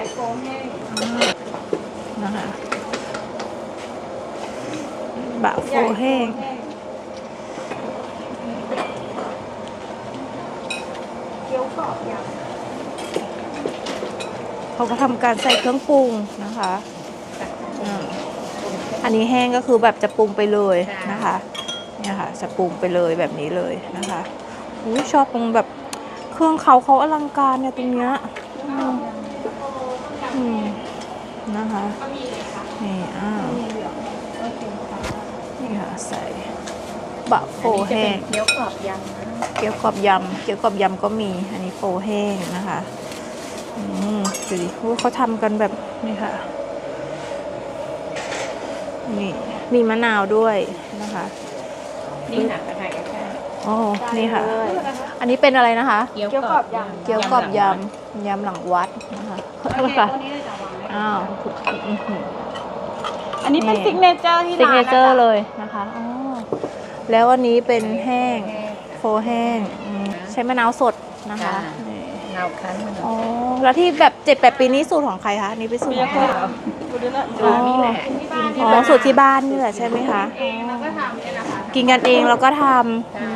ญ่โฟมแห้งนะคะบะโฟแห้งเกี๊ยวกรอบยเขาก็ทำการใส่เครื่องปรุงนะคะอันนี้แห้งก็คือแบบจะปรุงไปเลยนะคะเนี่ยค่ะจะปรุงไปเลยแบบนี้เลยนะคะอุ๊ยชอบตรงแบบเครื่องเขาเขาอลังการเนี่ยตรงเนี้ยอืมอืม นะคะนี่อ่าำมีเหลืองโอเคค่ะนี่ค่ะใส่บะโฟอันนี้จะแห้เป็นงเกี๊ยวกรอบยำนะเกี๊ยวกรอบยำเกี๊ยวกรอบยำก็มีอันนี้โฟแห้งนะคะอืมดูดิโอ้เขาทำกันแบบนี่ค่ะนี่มีมะนาวด้วยนะคะนี่หนักกระไทยแค่โอ้นี่ค่ะ อันนี้เป็นอะไรนะคะ เกี๊ยวกรอบยำเกี๊ยวกรอบยำยำหลังวัดนะคะโอเคค่ะตัวนี้เลยจะวางไว้อ้าวอื้อหือ อันนี้เป็นนี่ ซิกเนเจอร์ที่ซิกร้านเนนะเจอร์คะเลยนะคะอ๋อแล้วอันนี้เป็นแห้ง โฟแห้งอืมใช้มะนาวสดนะคะนี่เงาคั้นมันอ๋อแล้วที่แบบเจ็ดแปดปีนี้สูตรของใครคะอันนี่เป็นสูตรของใครอ๋อนี่แหละอ๋อสูตรที่บ้านนี่แหละใช่ไหมคะเองแล้วก็ทำเนี่ยนะคะกินกันเองแล้วก็ทำอื